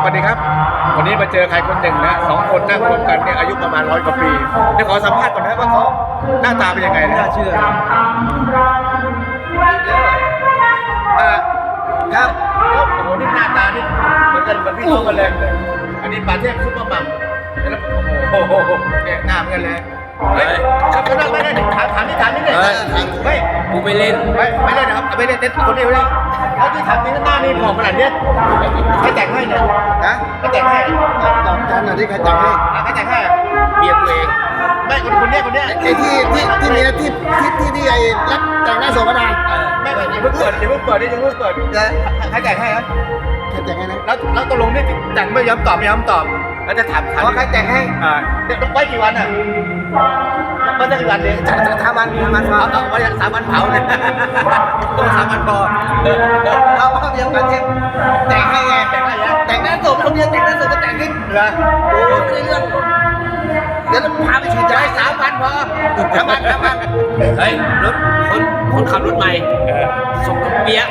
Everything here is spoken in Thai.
สวัสดีครับ วันนี้มาเจอใครคนหนึ่งนะสองคนนั่งรวมกันเนี่ยอายุประมาณร้อยกว่าปีเดี๋ยวขอสัมภาษณ์ก่อนนะว่าเขาหน้าตาเป็นยังไงนะน่าเชื่ออ่าครับแล้วโอ้โหนี่หน้าตานี่เหมือนกันเหมือนพี่น้องกันเลยอันนี้ปาเทพซุปเปอร์มัมแล้วโอ้โหเนี่ยหน้าเหมือนกันเลยเฮ้ยครับก็ได้ไม่ได้ถามถามนี่ถามนี่เลยเฮ้ยเฮ้ยกูไม่เล่นไม่ไม่เล่นนะครับไม่เล่นเล่นคนเดียวเลยแล้วที่ ถามจริงหน้านี่ผอมขนาดเนี้ยใครแต่งให้เนี่ยนะใครแต่งให้ตอบแทนหน่อยที่ใครแต่งให้อะใครแต่งให้อะเบียร์กูเองไม่คนคนเนี้ยคนเนี้ยไอ้ที่ที่ที่มีหน้าที่ที่ที่ที่ไอ้รับแต่งหน้าโสมดาไม่ไม่อย่าเพิ่งเปิดอย่าเพิ่งเปิดนี่อย่าเพิ่งเปิดใครแต่งให้ครับใครแต่งให้นะแล้วแล้วตกลงนี่แต่งไม่ยอมตอบไม่ยอมตอบแล้วจะถามถามอ๋อใครแต่งให้อ่าเดี๋ยวต้องไว้กี่วันอะไว้สั กกี่วันเนี่ยจะจะทำมันทำมันเอาเอาไว้สามวันเผาเนี่ยต้องสามวันพอเออเออเอาเอาเดี๋ยวกันเทปแต่งให้ไงแต่งให้นะแต่งหน้าโสมคนเดียวแต่งหน้าโสมก็แต่งให้เหรอโอ้ไม่ได้เรื่องเดี๋ยวเราพาไปฉีดจะยาให้สามวันพอสามวันสามวันเฮ้ยรถคนคนขับรถใหม่ส่งน้ำเปียะ